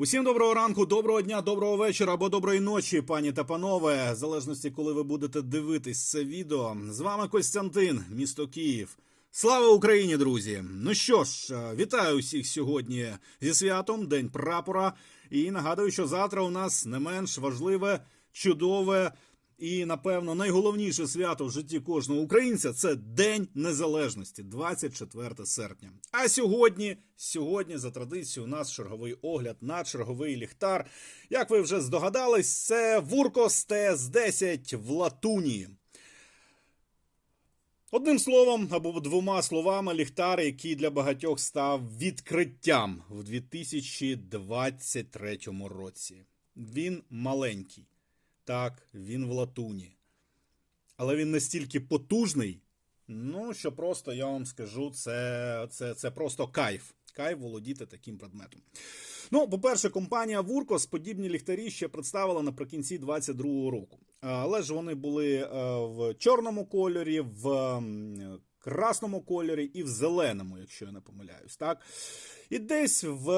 Усім доброго ранку, доброго дня, доброго вечора або доброї ночі, пані та панове. В залежності, коли ви будете дивитись це відео. З вами Костянтин, місто Київ. Слава Україні, друзі! Ну що ж, е, вітаю усіх сьогодні зі святом, День прапора. І нагадую, що завтра у нас не менш важливе, чудове і, напевно, найголовніше свято в житті кожного українця це День Незалежності, 24 серпня. А сьогодні, сьогодні, за традицією, у нас черговий огляд на черговий ліхтар. Як ви вже здогадались, це Вуркос ТС-10 в латуні. Одним словом або двома словами, ліхтар, який для багатьох став відкриттям в 2023 році. Він маленький. Так, він в латуні. Але він настільки потужний, ну, що просто я вам скажу, це, це, це просто кайф. Кайф володіти таким предметом. Ну, по-перше, компанія Вуркос подібні ліхтарі ще представила наприкінці 22-го року. Але ж вони були е, в чорному кольорі, в красному кольорі і в зеленому, якщо я не помиляюсь. Так? І десь в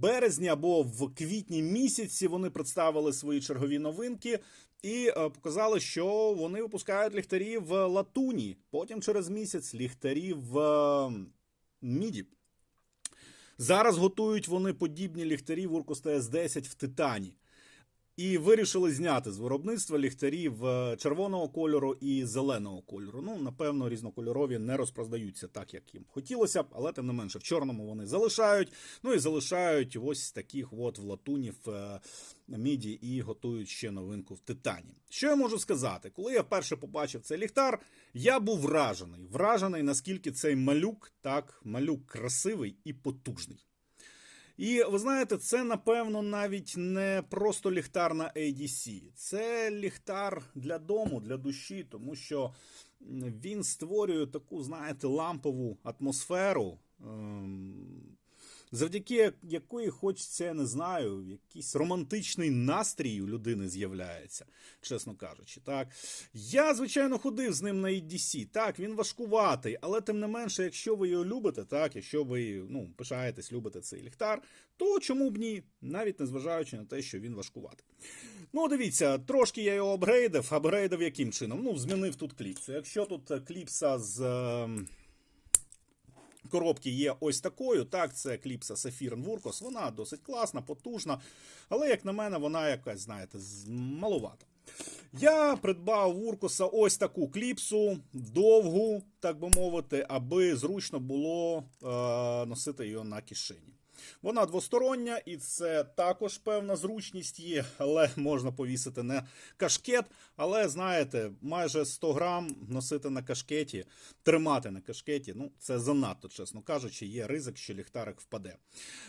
березні або в квітні місяці вони представили свої чергові новинки і е, показали, що вони випускають ліхтарі в латуні. Потім через місяць ліхтарі в е, міді. Зараз готують вони подібні ліхтарі в Вуркос TS10 в титані. І вирішили зняти з виробництва ліхтарів е, червоного кольору і зеленого кольору. Ну, напевно, різнокольорові не розпродаються так, як їм хотілося б, але тим не менше в чорному вони залишають. Ну і залишають ось таких от в латуні в е, міді і готують ще новинку в титані. Що я можу сказати? Коли я вперше побачив цей ліхтар, я був вражений. Вражений, наскільки цей малюк, так, малюк красивий і потужний. І ви знаєте, це напевно навіть не просто ліхтар на ADC. Це ліхтар для дому, для душі, тому що він створює таку, знаєте, лампову атмосферу, ем, завдяки якої хочеться, я не знаю, якийсь романтичний настрій у людини з'являється, чесно кажучи. Так я звичайно ходив з ним на EDC. Так, він важкуватий, але тим не менше, якщо ви його любите, так, якщо ви ну, пишаєтесь, любите цей ліхтар, то чому б ні, навіть незважаючи на те, що він важкуватий. Ну, дивіться, трошки я його апгрейдив. Апгрейдив яким чином? Ну, змінив тут кліпсу. Якщо тут е, кліпса з. Коробки є ось такою. Так, це кліпса Saphir Вуркос. Вона досить класна, потужна, але, як на мене, вона якась, знаєте, маловата. Я придбав Вуркоса ось таку кліпсу, довгу, так би мовити, аби зручно було е, носити її на кишені. Вона двостороння, і це також певна зручність є, але можна повісити не кашкет. Але знаєте, майже 100 грам носити на кашкеті, тримати на кашкеті, ну це занадто, чесно кажучи, є ризик, що ліхтарик впаде.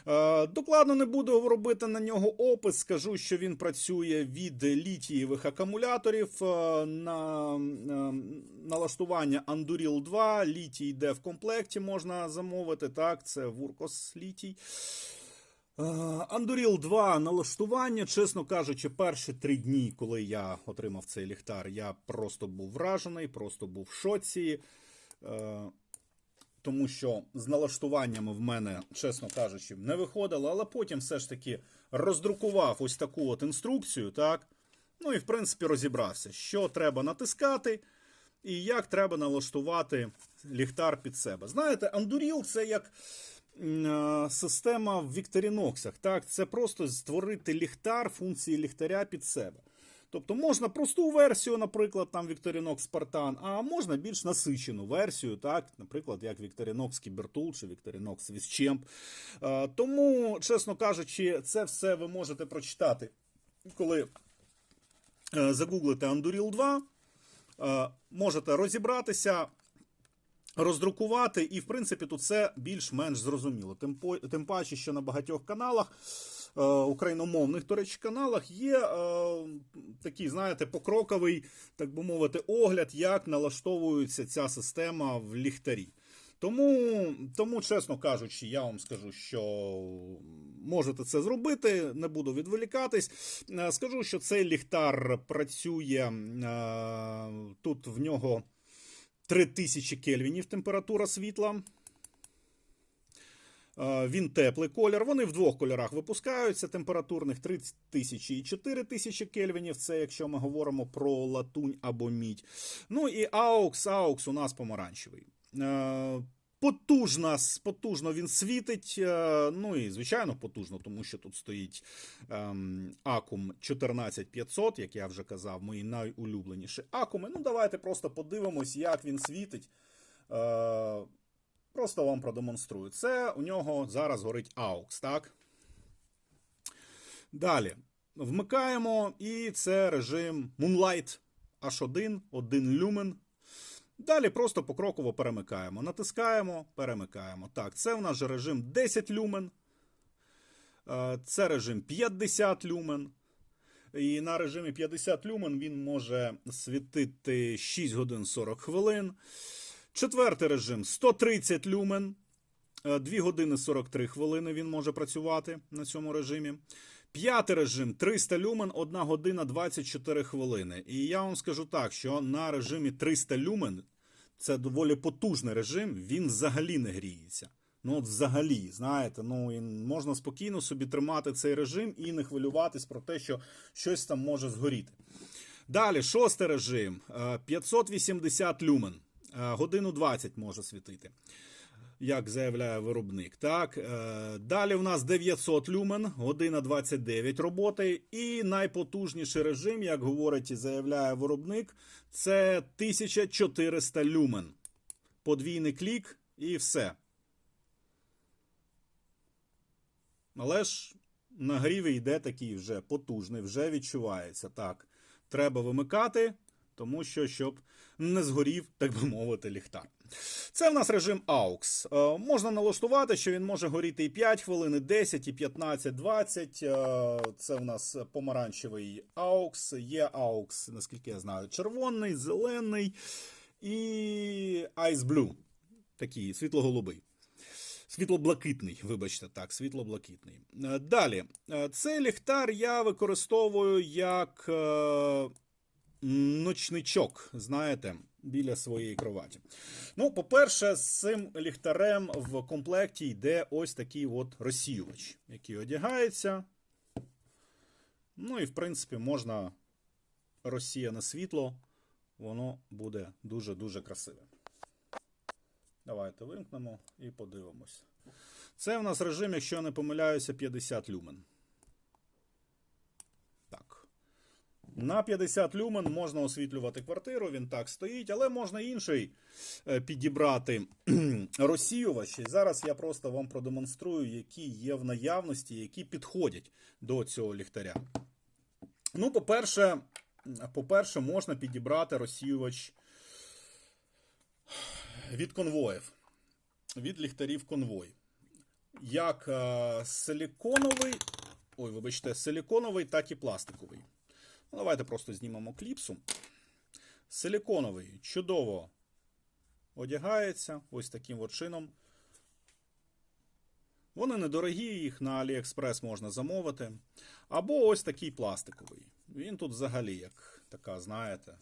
Е, докладно не буду робити на нього опис. Скажу, що він працює від літієвих акумуляторів е, на е, налаштування Anduril 2. Літій йде в комплекті, можна замовити. Так, це Вуркос літій. Е, Anduril 2 налаштування, чесно кажучи, перші три дні, коли я отримав цей ліхтар, я просто був вражений, просто був в шоці. Е, Тому що з налаштуваннями в мене, чесно кажучи, не виходило, але потім все ж таки роздрукував ось таку от інструкцію, так? Ну і в принципі розібрався, що треба натискати і як треба налаштувати ліхтар під себе. Знаєте, Anduril це як система в Вікторіноксах. Так, це просто створити ліхтар, функції ліхтаря під себе. Тобто можна просту версію, наприклад, там Victorinox Spartan, а можна більш насичену версію, так, наприклад, як Victorinox Cybertool чи Victorinox Vischamp. Е, Тому, чесно кажучи, це все ви можете прочитати, коли е, загуглите Anduril 2, е, можете розібратися, роздрукувати, і в принципі тут все більш-менш зрозуміло. Тим, по- тим паче, що на багатьох каналах, е, україномовних, до речі, каналах є е, такий, знаєте, покроковий, так би мовити, огляд, як налаштовується ця система в ліхтарі. Тому, тому, чесно кажучи, я вам скажу, що можете це зробити, не буду відволікатись. Е, Скажу, що цей ліхтар працює е, тут в нього 3000 кельвінів температура світла. Е, Він теплий колір. Вони в двох кольорах випускаються. Температурних 3000 і 4 тисячі кельвінів. Це якщо ми говоримо про латунь або мідь. Ну і аукс, аукс у нас помаранчевий. Потужно, потужно він світить. е, Ну і звичайно потужно, тому що тут стоїть ем, Acum 14500, як я вже казав, мої найулюбленіші акуми. Ну, давайте просто подивимось, як він світить. Е, Просто вам продемонструю. Це у нього зараз горить AUX, так? Далі. Вмикаємо, і це режим Moonlight H1, 1 люмен. Далі просто покроково перемикаємо. Натискаємо, перемикаємо. Так, це в нас же режим 10 люмен. Е, Це режим 50 люмен. І на режимі 50 люмен він може світити 6 годин 40 хвилин. Четвертий режим 130 люмен. 2 години 43 хвилини він може працювати на цьому режимі. П'ятий режим 300 люмен, 1 година 24 хвилини. І я вам скажу так, що на режимі 300 люмен це доволі потужний режим, він взагалі не гріється. Ну, от взагалі, знаєте, ну і можна спокійно собі тримати цей режим і не хвилюватись про те, що щось там може згоріти. Далі, шостий режим е, 580 люмен. Е, Годину 20 може світити, як заявляє виробник. Так, е, далі в нас 900 люмен, година 29 роботи. І найпотужніший режим, як говорить і заявляє виробник, це 1400 люмен. Подвійний клік і все. Але ж нагрів йде такий вже потужний, вже відчувається. Так, треба вимикати, тому що щоб не згорів, так би мовити, ліхтар. Це в нас режим AUX. Е, можна налаштувати, що він може горіти і 5 хвилин, і 10, і 15, 20. Е, це в нас помаранчевий AUX. Є AUX, наскільки я знаю, червоний, зелений і Ice Blue. Такий світло-голубий. Світло-блакитний, вибачте так, світло-блакитний. Е, Далі, цей ліхтар я використовую як ночничок, знаєте, біля своєї кроваті. Ну, по-перше, з цим ліхтарем в комплекті йде ось такий от розсіювач, який одягається. Ну і, в принципі, можна розсіяне світло, воно буде дуже-дуже красиве. Давайте вимкнемо і подивимось. Це в нас режим, якщо я не помиляюся, 50 люмен. Так. На 50 люмен можна освітлювати квартиру, він так стоїть, але можна інший е, підібрати розсіювач. Зараз я просто вам продемонструю, які є в наявності, які підходять до цього ліхтаря. Ну, по-перше, по-перше, можна підібрати розсіювач від конвоїв, від ліхтарів конвой. Як е, силіконовий, ой, вибачте, силіконовий, так і пластиковий. Давайте просто знімемо кліпсу. Силіконовий чудово одягається ось таким от чином. Вони недорогі, їх на AliExpress можна замовити. Або ось такий пластиковий. Він тут взагалі, як така, знаєте,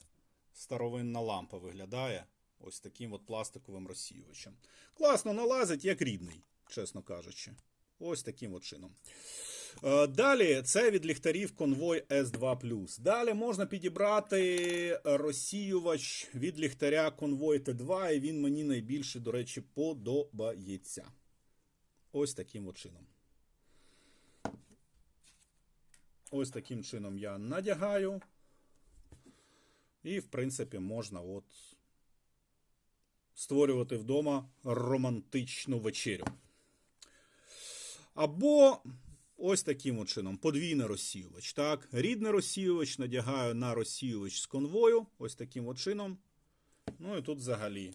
старовинна лампа виглядає. Ось таким от пластиковим розсіювачем. Класно налазить, як рідний, чесно кажучи. Ось таким от чином. Е, Далі це від ліхтарів конвой S2. Далі можна підібрати розсіювач від ліхтаря конвой T2, і він мені найбільше, до речі, подобається. Ось таким от чином. Ось таким чином я надягаю. І, в принципі, можна от створювати вдома романтичну вечерю. Або ось таким от чином подвійний розсіювач. Так, рідний розсіювач надягаю на розсіювач з конвою. Ось таким от чином. Ну і тут взагалі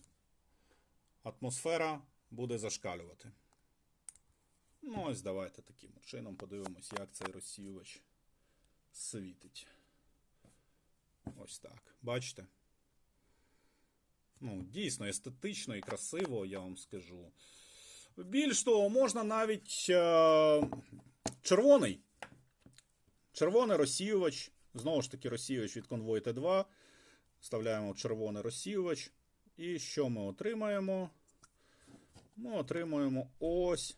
атмосфера буде зашкалювати. Ну, ось давайте таким от чином подивимось, як цей розсіювач світить. Ось так. Бачите? Ну, дійсно естетично і красиво, я вам скажу. Більш того, можна навіть е- червоний. Червоний розсіювач. Знову ж таки, розсіювач від конвой Т2. Вставляємо червоний розсіювач. І що ми отримаємо? Ми отримуємо ось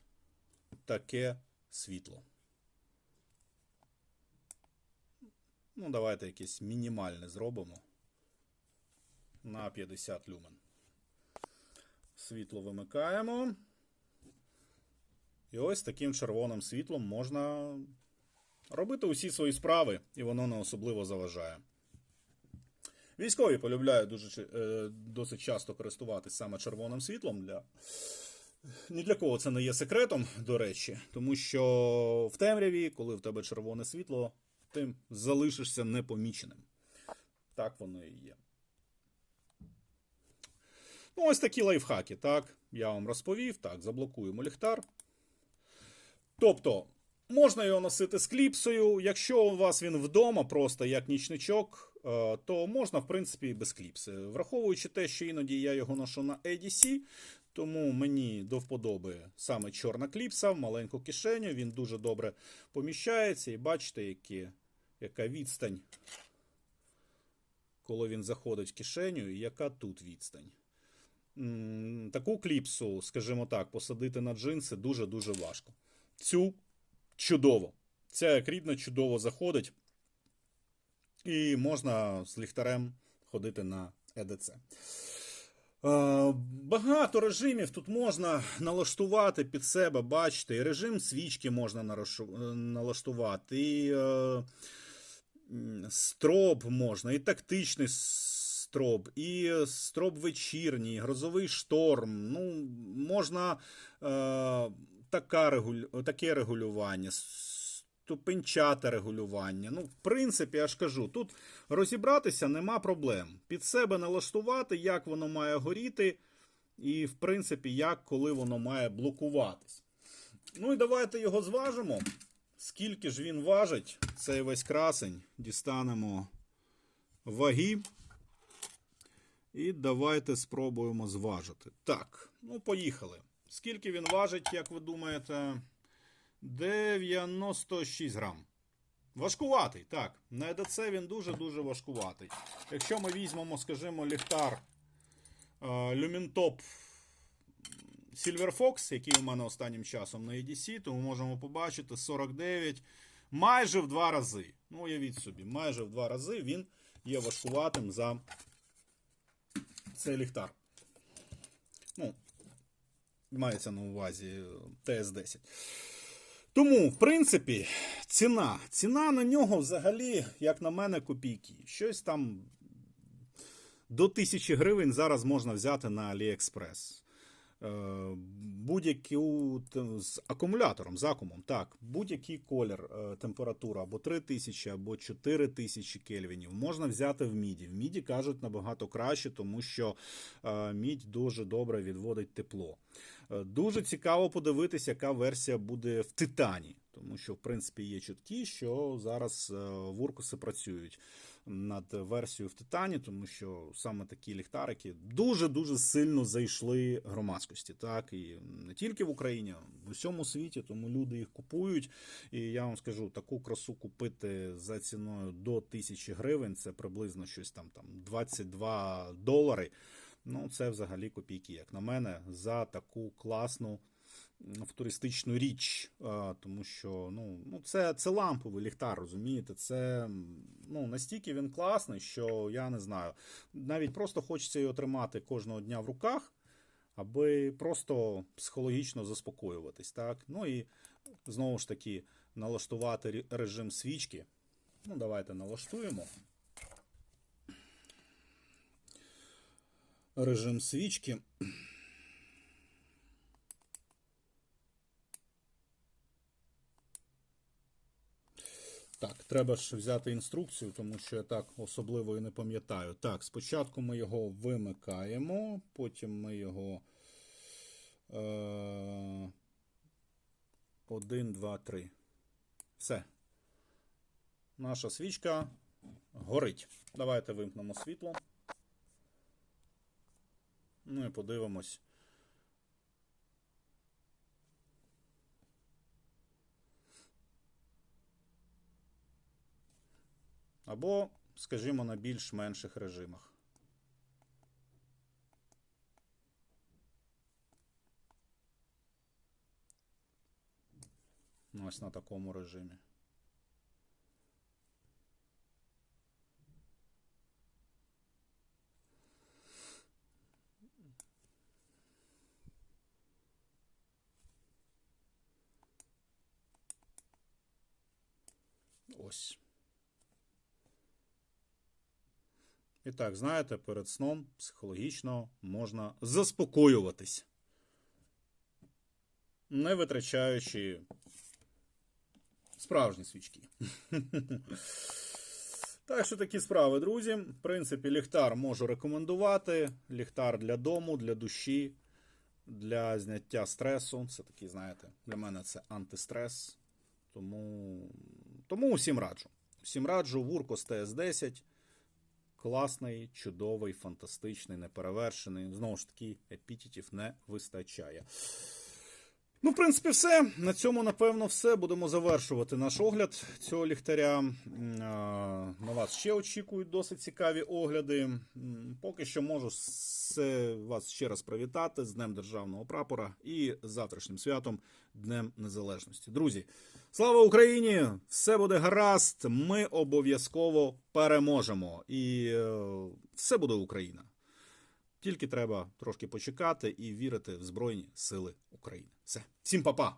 таке світло. Ну, давайте якесь мінімальне зробимо на 50 люмен. Світло вимикаємо. І ось таким червоним світлом можна робити усі свої справи, і воно не особливо заважає. Військові полюбляють дуже, е, досить часто користуватись саме червоним світлом. Для... Ні для кого це не є секретом, до речі, тому що в темряві, коли в тебе червоне світло, ти залишишся непоміченим. Так воно і є. Ну, ось такі лайфхаки, так. Я вам розповів. Так, заблокуємо ліхтар. Тобто, можна його носити з кліпсою. Якщо у вас він вдома, просто як нічничок, е, то можна, в принципі, без кліпси. Враховуючи те, що іноді я його ношу на ADC, тому мені до вподоби саме чорна кліпса в маленьку кишеню. Він дуже добре поміщається. І бачите, які, яка відстань, коли він заходить в кишеню, і яка тут відстань. Таку кліпсу, скажімо так, посадити на джинси дуже-дуже важко. Цю чудово. Ця як рідна чудово заходить. І можна з ліхтарем ходити на EDC. Е, Багато режимів тут можна налаштувати під себе, бачите, і режим свічки можна налаштувати, і е, строб можна, і тактичний строб, і строб вечірній, і грозовий шторм. Ну, можна е, така регулю... таке регулювання, ступенчате регулювання. Ну, в принципі, я ж кажу, тут розібратися нема проблем. Під себе налаштувати, як воно має горіти, і, в принципі, як коли воно має блокуватись. Ну і давайте його зважимо. Скільки ж він важить, цей весь красень, дістанемо ваги. І давайте спробуємо зважити. Так, ну поїхали. Скільки він важить, як ви думаєте? 96 грам. Важкуватий, так. На ЕДЦ він дуже-дуже важкуватий. Якщо ми візьмемо, скажімо, ліхтар е, Lumentop Silver Fox, який у мене останнім часом на EDC, то ми можемо побачити 49 майже в два рази. Ну, уявіть собі, майже в два рази він є важкуватим за цей ліхтар. Ну, мається на увазі ТС-10. Тому, в принципі, ціна. Ціна на нього взагалі, як на мене, копійки. Щось там до 1000 гривень зараз можна взяти на AliExpress. Е, Будь-яку те- з акумулятором, з акумом, так, будь-який колір, е, температура або 3000, або 4000 кельвінів можна взяти в міді. В міді кажуть набагато краще, тому що е, мідь дуже добре відводить тепло. Е, Дуже цікаво подивитися, яка версія буде в титані, тому що, в принципі, є чутки, що зараз е, вуркуси працюють над версією в титані, тому що саме такі ліхтарики дуже-дуже сильно зайшли громадськості. Так, і не тільки в Україні, в усьому світі, тому люди їх купують. І я вам скажу, таку красу купити за ціною до 1000 гривень, це приблизно щось там, там 22 долари. Ну, це взагалі копійки, як на мене, за таку класну футуристичну річ. Тому що ну, ну, це, це ламповий ліхтар, розумієте? Це ну, настільки він класний, що я не знаю. Навіть просто хочеться його тримати кожного дня в руках, аби просто психологічно заспокоюватись. Так? Ну і знову ж таки налаштувати режим свічки. Ну, давайте налаштуємо. Режим свічки. Так, треба ж взяти інструкцію, тому що я так особливо і не пам'ятаю. Так, спочатку ми його вимикаємо, потім ми його. Е, один, два, три. Все. Наша свічка горить. Давайте вимкнемо світло. Ну і подивимось. Або, скажімо, на більш-менших режимах. Ось на такому режимі. Ось. І так, знаєте, перед сном психологічно можна заспокоюватись, не витрачаючи справжні свічки. Так що такі справи, друзі. В принципі, ліхтар можу рекомендувати. Ліхтар для дому, для душі, для зняття стресу. Це такий, знаєте, для мене це антистрес. Тому, тому усім раджу. Всім раджу Вуркос ТС-10. Класний, чудовий, фантастичний, неперевершений. Знову ж таки, епітетів не вистачає. Ну, в принципі, все. На цьому, напевно, все. Будемо завершувати наш огляд цього ліхтаря. На вас ще очікують досить цікаві огляди. Поки що можу вас ще раз привітати з Днем Державного прапора і завтрашнім святом Днем Незалежності. Друзі, слава Україні! Все буде гаразд. Ми обов'язково переможемо. І е, все буде Україна. Тільки треба трошки почекати і вірити в Збройні Сили України. Все, всім па-па!